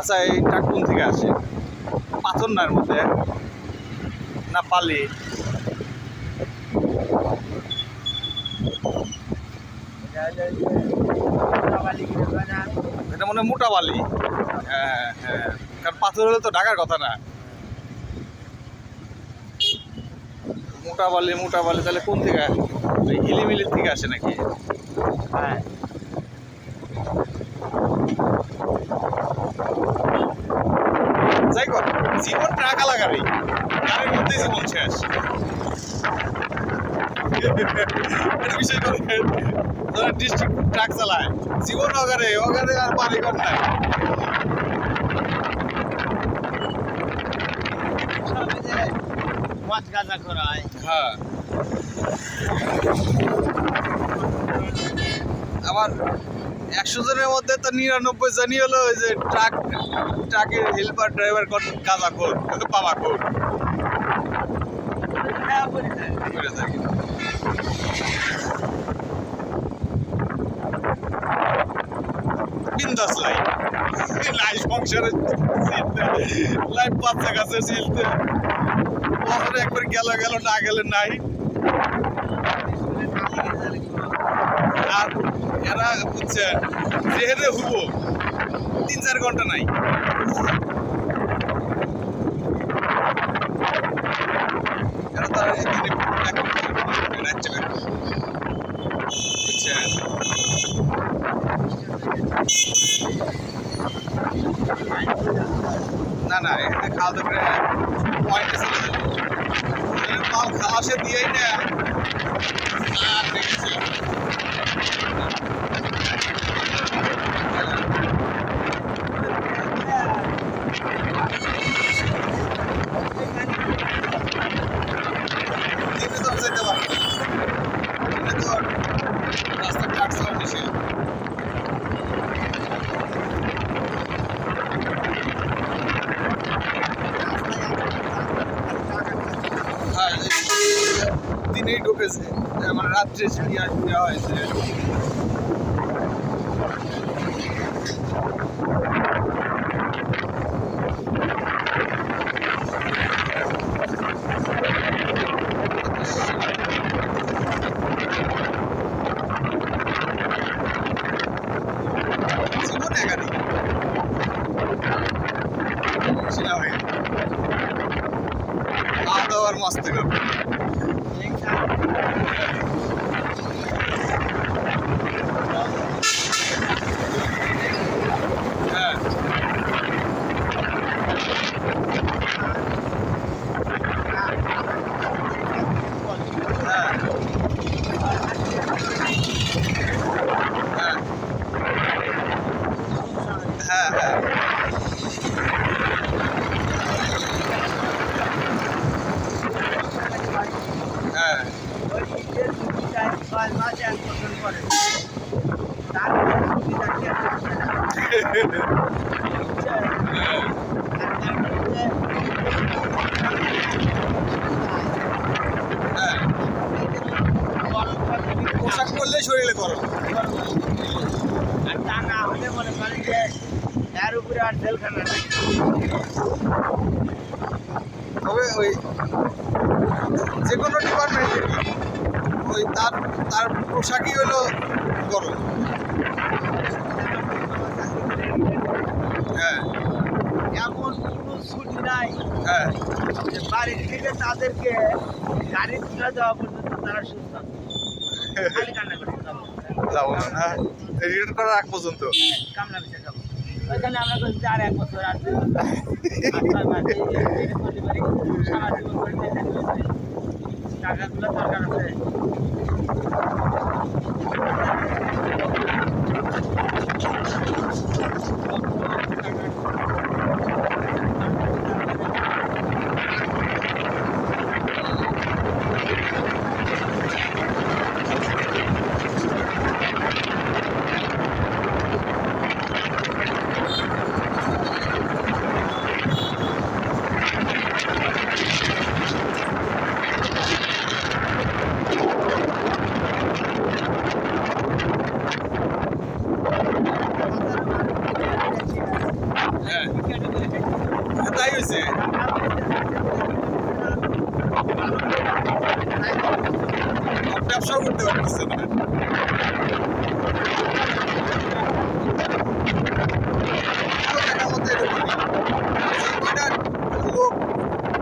আচ্ছা এইটা কোন থেকে আসে? পাথর না এর মধ্যে? না পালি? এটা মনে হয় মোটা বালি। হ্যাঁ হ্যাঁ কারণ পাথর হলে তো ঢাকার কথা না। মোটা বালি মোটা বালি, তাহলে কোন থেকে ওই হিলিমিলির থেকে আসে নাকি? হ্যাঁ। যাই হোক জীবন ট্রাক লাগাবে গাড়ির মধ্যে জীবন শেষ। এটা বিষয় করে যারা ডিস্ট্রিক্ট ট্রাক চালায়। জীবন অগারে অগারে আর পানি কর নাই। মাছ গাঁজা করায় হ্যাঁ। আবার একশো জনের মধ্যে তো নিরানব্বই জনই হলো ওই যে ট্রাক ট্রাকের হেল্পার ড্রাইভার কাজা কর করে থাকি বিন্দাস লাই লাই সংসারে চিনতে লাই বাচ্চা কাছে বছরে একবার গেল গেল, না গেলে নাই। আর এরা বুঝছে যেহেতু হুবো, তিন চার ঘণ্টা নাই। না না, এখানে খাওয়া দাওয়া পয়েন্টে মাল খালাসে দিয়েই না। আর দেখেছি? হয়েছে মানে রাত্রে সিরিয়াস নেওয়া হয়েছে Sinawin. Outdoor must go. পরলেই শরীরে গরম। আর তা না হলে মনে করেন যে এর উপরে আর জেলখানা নেই। তবে ওই যে কোনো ডিপার্টমেন্টের ওই তার তার পোশাকই হলো গরম। হ্যাঁ। এমন কোনো ছুটি নাই হ্যাঁ। যে বাড়ির থেকে তাদেরকে গাড়ি তুলে দেওয়া পর্যন্ত তারা সুস্থ। যাব। যাব না হ্যাঁ রিটার্ন করার আগ পর্যন্ত। কামলা পিছে যাব ওইখানে আমরা বলছি আর এক বছর আর দুই বছর আর ছয় মাস এই- এই- এই করতে পারি। সারা জীবন করে দিয়ে থাকতে পারি। টাকাগুলো দরকার আছে হ্যাঁ তাই হয়েছে ব্যবসাও করতে পারতেছে না পুরো টাকার মধ্যে এরকমই। এই কয়টা লোক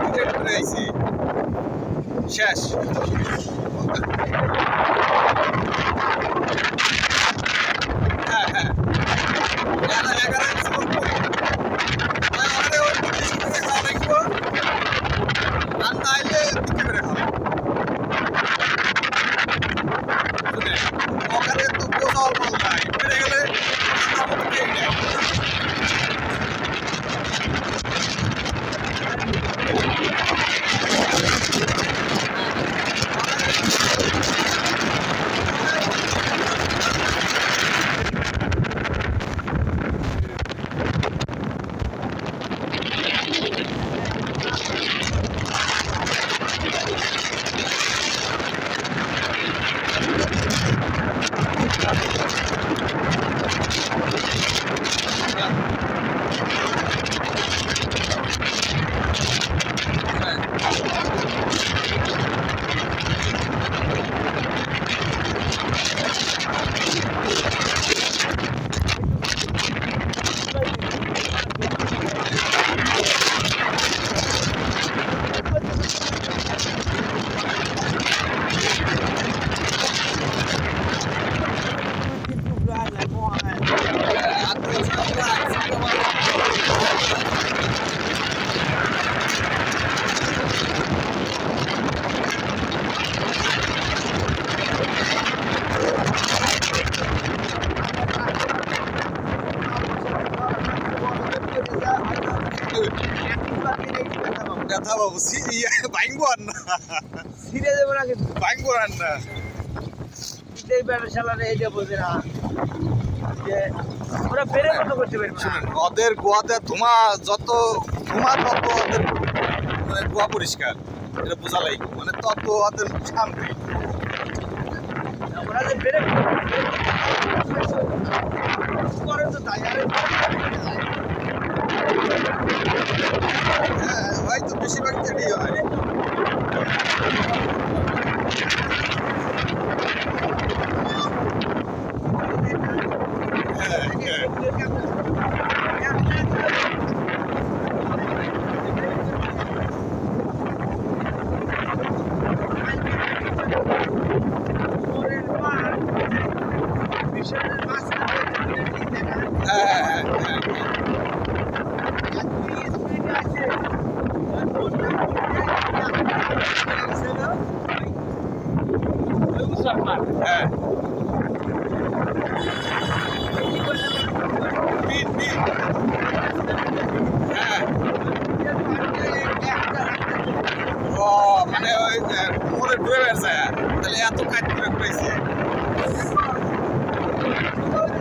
টিকেট করে আইছে। শেষ হ্যাঁ হ্যাঁ এগারো এগারো জীবন করব। আর আমাদের ওই পুলিশ করে খাওয়া লাগবো। আর না হইলে বিক্রি করে খাব। বুঝলে? ওখানে তো কোথাও মাল নাই। বেড়ে গেলে আমরা মতো কেউ নেই। আর তো আমরা একসাথে আমার- ইয়ে, ভাঙবো আর না। ছিঁড়ে দেবো না কিন্তু। ভাঙবো আর না। এই ব্যবসালারে এই যে না ওরা বেড়ে মতো করতে পারবে না ওদের গোয়াতে ধোঁয়া যত ধোঁয়া তত ওদের মানে গোয়া পরিষ্কার। এটা বোঝা লাগবে। মানে তত ওদের শান্তি। ওরা যে বেড়ে Oh, মানে ওই মোড়ে ঘুরে বেড়ছে তাহলে এত কাজ করে পেয়েছে Oh,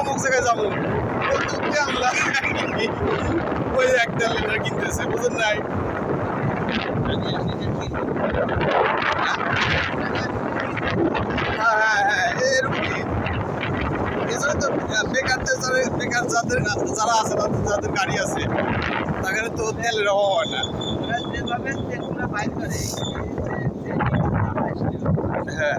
অমুক যাব। আমরা ওই একটা লিটার কিনতেছে, বুঝেন নাই? হ্যাঁ হ্যাঁ হ্যাঁ এরকমই। এছাড়া তো বেকার যারা বেকার যাদের যারা আছে যাদের গাড়ি আছে, তাদের তো তেলের অভাব হয় না। হ্যাঁ।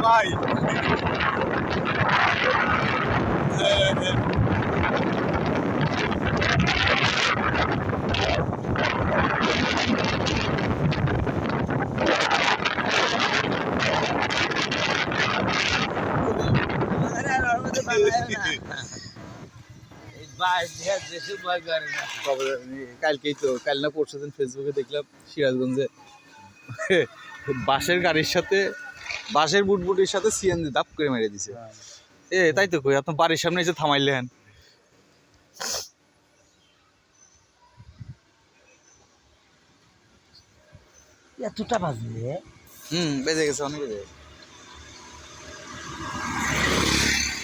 ভাই কালকেই তো কাল না পরশু দিন ফেসবুকে দেখলাম সিরাজগঞ্জে বাসের গাড়ির সাথে বাসের বুটবুটির সাথে সিএনজি দাপ করে মেরে দিছে। এ তাই তো কই আপনার বাড়ির সামনে এসে থামাইলেন। এতটা বাজলে হুম বেজে গেছে অনেক বেজে গেছে।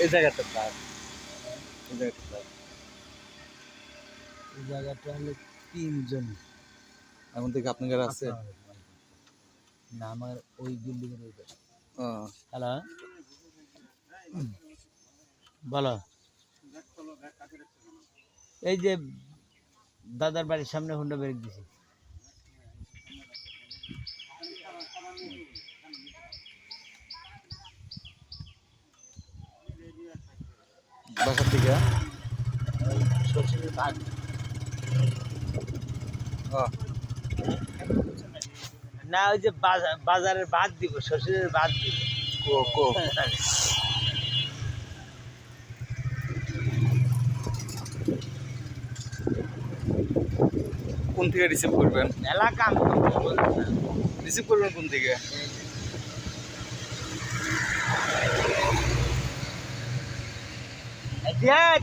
এই জায়গাটা এই জায়গাটা তার এই জায়গাটা হলো তিনজন। এখন থেকে আপনার আছে না আমার ওই বিল্ডিং এর ওই ও। হ্যালো? বলো। এই যে দাদার বাড়ির সামনে হুন্ডা বেরিয়ে দিছি। বাসার থেকে শ্বশুরের ভাগ ও। না ওই যে বাজার বাজারের বাদ দিব শ্বশুরের বাদ দিব। কো কো। কোন থেকে রিসিভ করবেন? বলব না। রিসিভ করবেন কোন থেকে? দেখ